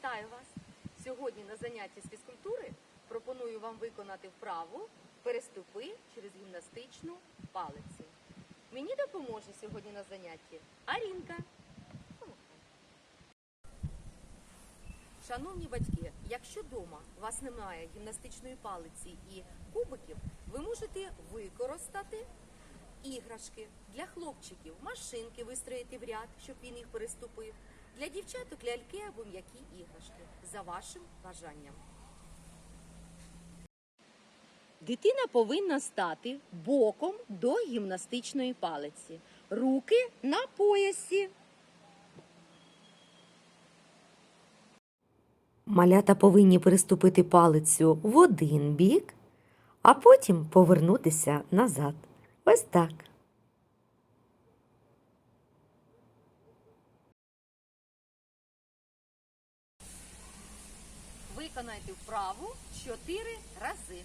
Вітаю вас! Сьогодні на занятті з фізкультури пропоную вам виконати вправу переступи через гімнастичну палицю. Мені допоможе сьогодні на занятті Арінка. Шановні батьки, якщо вдома у вас немає гімнастичної палиці і кубиків, ви можете використати іграшки для хлопчиків, машинки вистроїти в ряд, щоб він їх переступив. Для дівчаток ляльки або м'які іграшки за вашим бажанням. Дитина повинна стати боком до гімнастичної палиці. Руки на поясі. Малята повинні переступити палицю в один бік, а потім повернутися назад. Ось так. Виконайте вправу чотири рази.